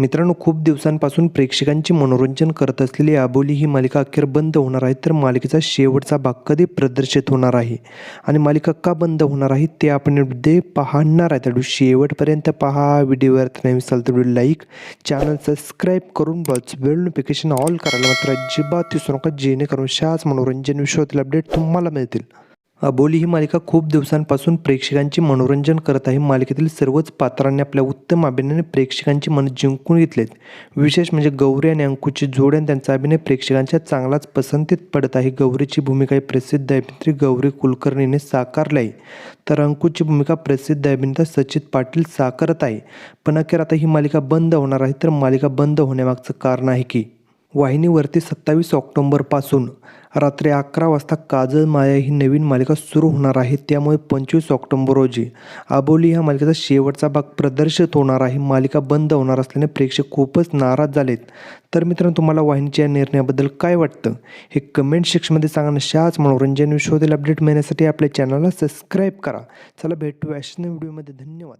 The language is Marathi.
मित्रांनो खूप दिवसांपासून प्रेक्षकांची मनोरंजन करत असलेली आबोली ही मालिका अखेर बंद होणार आहे. तर मालिकेचा शेवटचा भाग कधी प्रदर्शित होणार आहे? आणि मालिका का बंद होणार आहे ते आपण ते पाहणार आहे. त्यामुळे शेवटपर्यंत पहा. व्हिडिओवर नाही विचारलं तर व्हिडिओ लाईक चॅनल सबस्क्राईब करून बस बेल नोटिफिकेशन ऑल करायला मात्र अजिबात विसरू नका. जेणेकरून शाच मनोरंजन विषयातील अपडेट तुम्हाला मिळतील. अबोली ही मालिका खूप दिवसांपासून प्रेक्षकांची मनोरंजन करत आहे. मालिकेतील सर्वच पात्रांनी आपल्या उत्तम अभिनयाने प्रेक्षकांची मन जिंकून घेतलेत. विशेष म्हणजे गौरी आणि अंकुची जोड आणि त्यांचा अभिनय प्रेक्षकांच्या चांगलाच पसंतीत पडत आहे. गौरीची भूमिका ही प्रसिद्ध अभिनेत्री गौरी कुलकर्णीने साकारली आहे. तर अंकुची भूमिका प्रसिद्ध अभिनेता सचित पाटील साकारत आहे. पण अखेर आता ही मालिका बंद होणार आहे. तर मालिका बंद होण्यामागचं कारण आहे की वाहिनीवरती सत्तावीस ऑक्टोंबरपासून रात्री अकरा वाजता काजल माया ही नवीन मालिका सुरू होणार आहे. त्यामुळे पंचवीस ऑक्टोंबर रोजी अबोली ह्या मालिकेचा शेवटचा भाग प्रदर्शित होणार आहे. मालिका बंद होणार असल्याने प्रेक्षक खूपच नाराज झालेत. तर मित्रांनो तुम्हाला वाहिनीच्या या निर्णयाबद्दल काय वाटतं? हे कमेंट सेक्शनमध्ये सांगा शाच मनोरंजन विश्वातील अपडेट मिळण्यासाठी आपल्या चॅनलला सबस्क्राईब करा. चला भेटू अशाच व्हिडिओमध्ये धन्यवाद.